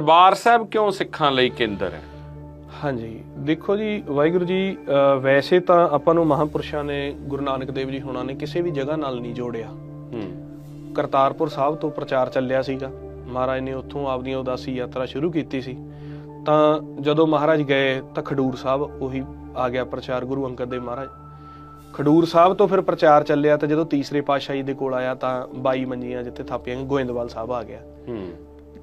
ਦਰਬਾਰ ਸਾਹਿਬ ਕਿਉਂ ਸਿੱਖਾਂ ਲਈ ਕੇਂਦਰ ਹੈ? ਹਾਂਜੀ ਦੇਖੋ ਜੀ ਵਾਹਿਗੁਰੂ ਜੀ ਵੈਸੇ ਤਾਂ ਆਪਾਂ ਨੂੰ ਮਹਾਂਪੁਰਸ਼ਾਂ ਨੇ ਗੁਰੂ ਨਾਨਕ ਦੇਵ ਜੀ ਹੋਣਾ ਨੇ ਕਿਸੇ ਵੀ ਜਗ੍ਹਾ ਨਾਲ ਨਹੀਂ ਜੋੜਿਆ। ਹੂੰ। ਕਰਤਾਰਪੁਰ ਸਾਹਿਬ ਤੋਂ ਪ੍ਰਚਾਰ ਚੱਲਿਆ ਸੀਗਾ। ਮਹਾਰਾਜ ਨੇ ਉੱਥੋਂ ਆਪਦੀਆਂ ਉਦਾਸੀ ਯਾਤਰਾ ਸ਼ੁਰੂ ਕੀਤੀ ਸੀ। ਤਾਂ ਜਦੋਂ ਮਹਾਰਾਜ ਗਏ ਤਾਂ ਖਡੂਰ ਸਾਹਿਬ ਉਹੀ ਆ ਗਿਆ ਪ੍ਰਚਾਰ ਗੁਰੂ ਅੰਗਦ ਦੇਵ ਮਹਾਰਾਜ। ਖਡੂਰ ਸਾਹਿਬ ਤੋਂ ਫਿਰ ਪ੍ਰਚਾਰ ਚੱਲਿਆ ਤਾਂ ਜਦੋਂ ਤੀਸਰੇ ਪਾਤਸ਼ਾਹੀ ਦੇ ਕੋਲ ਆਇਆ ਤਾਂ 22 ਮੰਜੀਆਂ ਜਿੱਥੇ ਥਾਪੀਆਂ ਗੋਇੰਦਵਾਲ ਸਾਹਿਬ ਆ ਗਿਆ। ਹੂੰ।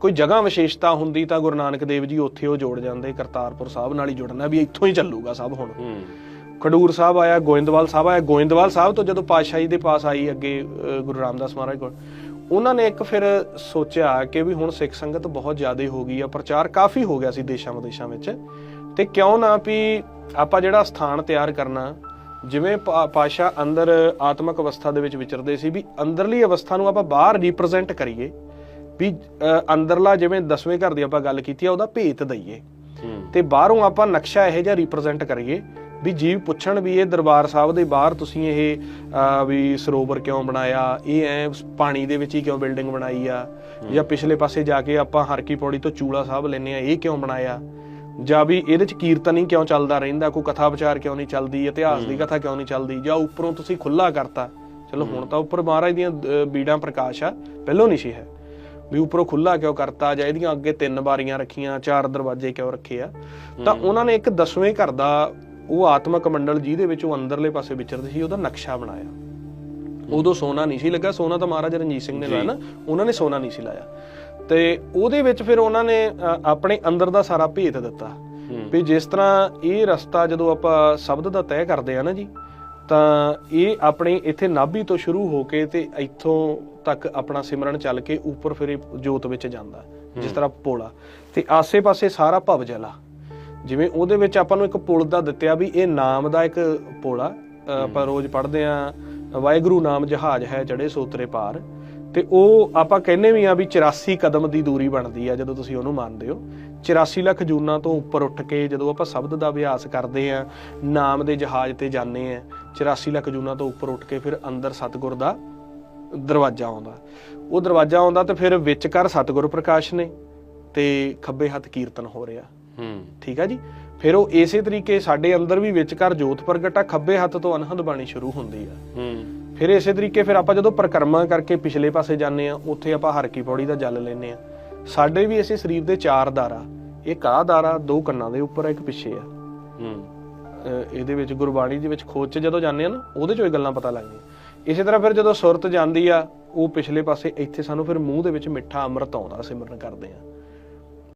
ਕੋਈ ਜਗ੍ਹਾ ਵਿਸ਼ੇਸ਼ਤਾ ਹੁੰਦੀ ਤਾਂ ਗੁਰੂ ਨਾਨਕ ਦੇਵ ਜੀ ਉੱਥੇ ਉਹ ਜੋੜ ਜਾਂਦੇ ਕਰਤਾਰਪੁਰ ਸਾਹਿਬ ਨਾਲ ਹੀ ਜੁੜਨਾ ਵੀ ਇੱਥੋਂ ਹੀ ਚੱਲੂਗਾ ਸਭ ਹੁਣ। ਹੂੰ। ਖਡੂਰ ਸਾਹਿਬ ਆਇਆ ਗੋਇੰਦਵਾਲ ਸਾਹਿਬ ਆਇਆ ਗੋਇੰਦਵਾਲ ਸਾਹਿਬ ਤੋਂ ਜਦੋਂ ਪਾਤਸ਼ਾਹੀ ਦੇ ਪਾਸ ਆਈ ਅੱਗੇ ਗੁਰੂ ਰਾਮਦਾਸ ਮਹਾਰਾਜ ਕੋਲ ਉਹਨਾਂ ਨੇ ਇੱਕ ਫਿਰ ਸੋਚਿਆ ਕਿ ਵੀ ਹੁਣ ਸਿੱਖ ਸੰਗਤ ਬਹੁਤ ਜ਼ਿਆਦਾ ਹੋ ਗਈ ਆ ਪ੍ਰਚਾਰ ਕਾਫੀ ਹੋ ਗਿਆ ਸੀ ਦੇਸ਼ਾਂ ਵਿਦੇਸ਼ਾਂ ਵਿੱਚ। ਤੇ ਕਿਉਂ ਨਾ ਵੀ ਆਪਾਂ ਜਿਹੜਾ ਸਥਾਨ ਤਿਆਰ ਕਰਨਾ ਜਿਵੇਂ ਪਾ- ਪਾਤਸ਼ਾਹ ਅੰਦਰ ਆਤਮਿਕ ਅਵਸਥਾ ਦੇ ਵਿੱਚ ਵਿਚਰਦੇ ਸੀ ਵੀ ਅੰਦਰਲੀ ਅਵਸਥਾ ਨੂੰ ਆਪਾਂ ਬਾਹਰ ਰਿਪਰੈਜ਼ੈਂਟ ਕਰੀਏ ਵੀ ਅੰਦਰਲਾ ਜਿਵੇਂ ਦਸਵੇਂ ਘਰ ਦੀ ਆਪਾਂ ਗੱਲ ਕੀਤੀ ਆ ਉਹਦਾ ਭੇਤ ਦਈਏ। ਤੇ ਬਾਹਰੋਂ ਆਪਾਂ ਨਕਸ਼ਾ ਇਹੋ ਜਿਹਾ ਰਿਪਰੈਜ਼ੈਂਟ ਕਰੀਏ ਵੀ ਜੀਵ ਪੁੱਛਣ ਵੀ ਇਹ ਦਰਬਾਰ ਸਾਹਿਬ ਦੇ ਬਾਹਰ ਤੁਸੀਂ ਇਹ ਵੀ ਸਰੋਵਰ ਕਿਉਂ ਬਣਾਇਆ ਇਹ ਐ ਪਾਣੀ ਦੇ ਵਿੱਚ ਹੀ ਕਿਉਂ ਬਿਲਡਿੰਗ ਬਣਾਈ ਆ? ਜਾਂ ਪਿਛਲੇ ਪਾਸੇ ਜਾ ਕੇ ਆਪਾਂ ਹਰਕੀ ਪੌੜੀ ਤੋਂ ਚੂਲਾ ਸਾਹਿਬ ਲੈਨੇ ਆ ਇਹ ਕਿਉਂ ਬਣਾਇਆ? ਜਾਂ ਵੀ ਇਹਦੇ ਚ ਕੀਰਤਨ ਹੀ ਕਿਉਂ ਚੱਲਦਾ ਰਹਿੰਦਾ ਕੋਈ ਕਥਾ ਵਿਚਾਰ ਕਿਉਂ ਨਹੀਂ ਚੱਲਦੀ ਇਤਿਹਾਸ ਦੀ ਕਥਾ ਕਿਉਂ ਨਹੀਂ ਚੱਲਦੀ? ਜਾਂ ਉੱਪਰੋਂ ਤੁਸੀਂ ਖੁੱਲਾ ਕਰਤਾ ਚਲੋ ਹੁਣ ਤਾਂ ਉੱਪਰ ਮਹਾਰਾਜ ਦੀਆਂ ਬੀੜਾਂ ਪ੍ਰਕਾਸ਼ ਆ ਪਹਿਲੋਂ ਨਹੀਂ ਸੀ ਹੈ। ਵੀ ਉੱਪਰੋਂ ਖੁੱਲਾ ਕਿਉਂ ਕਰਤਾ ਜਾਂ ਇਹਦੀਆਂ ਅੱਗੇ ਤਿੰਨ ਬਾਰੀਆਂ ਰੱਖੀਆਂ ਚਾਰ ਦਰਵਾਜ਼ੇ ਕਿਉਂ ਰੱਖੇ ਆ? ਤਾਂ ਉਹਨਾਂ ਨੇ ਇੱਕ ਦਸਵੇਂ ਘਰ ਦਾ ਉਹ ਆਤਮਕ ਮੰਡਲ ਜਿਹਦੇ ਵਿੱਚ ਉਹ ਅੰਦਰਲੇ ਪਾਸੇ ਵਿਚਰਦੇ ਸੀ ਉਹਦਾ ਨਕਸ਼ਾ ਬਣਾਇਆ। ਉਦੋਂ ਸੋਨਾ ਨਹੀਂ ਸੀ ਲੱਗਾ ਸੋਨਾ ਤਾਂ ਮਹਾਰਾਜਾ ਰਣਜੀਤ ਸਿੰਘ ਨੇ ਲਾਇਆ ਨਾ ਉਹਨਾਂ ਨੇ ਸੋਨਾ ਨਹੀਂ ਸੀ ਲਾਇਆ। ਤੇ ਉਹਦੇ ਵਿੱਚ ਫਿਰ ਉਹਨਾਂ ਨੇ ਆਪਣੇ ਅੰਦਰ ਦਾ ਸਾਰਾ ਭੇਤ ਦਿੱਤਾ ਵੀ ਜਿਸ ਤਰ੍ਹਾਂ ਇਹ ਰਸਤਾ ਜਦੋਂ ਆਪਾਂ ਸ਼ਬਦ ਦਾ ਤੈਅ ਕਰਦੇ ਆ ਨਾ ਜੀ ਤਾਂ ਇਹ ਆਪਣੇ ਇੱਥੇ ਨਾਭੀ ਤੋਂ ਸ਼ੁਰੂ ਹੋ ਕੇ ਤੇ ਇੱਥੋਂ ਤੱਕ ਆਪਣਾ ਸਿਮਰਨ ਚੱਲ ਕੇ ਉੱਪਰ ਫਿਰ ਜੋਤ ਵਿੱਚ ਜਾਂਦਾ ਜਿਸ ਤਰ੍ਹਾਂ ਪੋਲਾ। ਤੇ ਆਸੇ-ਪਾਸੇ ਸਾਰਾ ਭਵ ਜਲਾ। ਜਿਵੇਂ ਉਹਦੇ ਵਿੱਚ ਆਪਾਂ ਨੂੰ ਇੱਕ ਪੁਲ ਦਾ ਦਿੱਤਿਆ ਵੀ ਇਹ ਨਾਮ ਦਾ ਇੱਕ ਪੁਲ ਆਪਾਂ ਰੋਜ਼ ਪੜ੍ਹਦੇ ਆ ਵਾਹਿਗੁਰੂ ਨਾਮ ਜਹਾਜ਼ ਹੈ ਚੜੇ ਸੋਤਰੇ ਪਾਰ। ਤੇ ਉਹ ਆਪਾਂ ਕਹਿੰਦੇ ਵੀ ਆ ਵੀ 84 ਕਦਮ ਦੀ ਦੂਰੀ ਬਣਦੀ ਆ ਜਦੋਂ ਤੁਸੀਂ ਉਹਨੂੰ ਮੰਨਦੇ ਹੋ। 84 ਲੱਖ ਜੂਨਾਂ ਤੋਂ ਉੱਪਰ ਉੱਠ ਕੇ ਜਦੋਂ ਆਪਾਂ ਸ਼ਬਦ ਦਾ ਅਭਿਆਸ ਕਰਦੇ ਆ ਨਾਮ ਦੇ ਜਹਾਜ਼ ਤੇ ਜਾਂਦੇ ਆ 84 ਲੱਖ ਜੂਨਾਂ ਤੋਂ ਉੱਪਰ ਉੱਠ ਕੇ ਫਿਰ ਅੰਦਰ ਸਤਿਗੁਰ ਦਾ ਦਰਵਾਜ਼ਾ ਆਉਂਦਾ। ਉਹ ਦਰਵਾਜ਼ਾ ਆਉਂਦਾ ਤੇ ਫਿਰ ਵਿੱਚ ਕਰ ਸਤਿਗੁਰ ਪ੍ਰਕਾਸ਼ ਨੇ ਤੇ ਖੱਬੇ ਹੱਥ ਕੀਰਤਨ ਹੋ ਰਿਹਾ। ਹੂੰ। ਠੀਕ ਆ ਜੀ? ਫਿਰ ਉਹ ਇਸੇ ਤਰੀਕੇ ਸਾਡੇ ਅੰਦਰ ਵੀ ਵਿਚਕਾਰ ਜੋਤ ਪ੍ਰਗਟਾ ਖੱਬੇ ਹੱਥ ਤੋਂ ਅਨਹਦ ਬਾਣੀ ਸ਼ੁਰੂ ਹੁੰਦੀ ਆ। ਹੂੰ। ਫਿਰ ਇਸੇ ਤਰੀਕੇ ਫਿਰ ਆਪਾਂ ਜਦੋਂ ਪਰਿਕਰਮਾ ਕਰਕੇ ਪਿਛਲੇ ਪਾਸੇ ਜਾਂਦੇ ਆ ਉੱਥੇ ਆਪਾਂ ਹਰ ਕੀ ਪੌੜੀ ਦਾ ਜਲ ਲੈਨੇ ਆ। ਸਾਡੇ ਵੀ ਇਸੇ ਸਰੀਰ ਦੇ ਚਾਰ ਦਾਰਾ ਇੱਕ ਆਹ ਦਾਰਾ ਦੋ ਕੰਨਾਂ ਦੇ ਉੱਪਰ ਆ ਇੱਕ ਪਿੱਛੇ ਆ। ਹੂੰ। ਇਹਦੇ ਵਿੱਚ ਗੁਰਬਾਣੀ ਦੇ ਵਿੱਚ ਖੋਜ 'ਚ ਜਦੋਂ ਜਾਂਦੇ ਆ ਨਾ, ਉਹਦੇ 'ਚੋਂ ਇਹ ਗੱਲਾਂ ਪਤਾ ਲੱਗਦੀਆਂ। ਇਸੇ ਤਰ੍ਹਾਂ ਫਿਰ ਜਦੋਂ ਸੁਰਤ ਜਾਂਦੀ ਆ, ਉਹ ਪਿਛਲੇ ਪਾਸੇ ਇੱਥੇ ਸਾਨੂੰ ਫਿਰ ਮੂੰਹ ਦੇ ਵਿੱਚ ਮਿੱਠਾ ਅੰਮ੍ਰਿਤ ਆਉਂਦਾ, ਸਿਮਰਨ ਕਰਦੇ ਆ।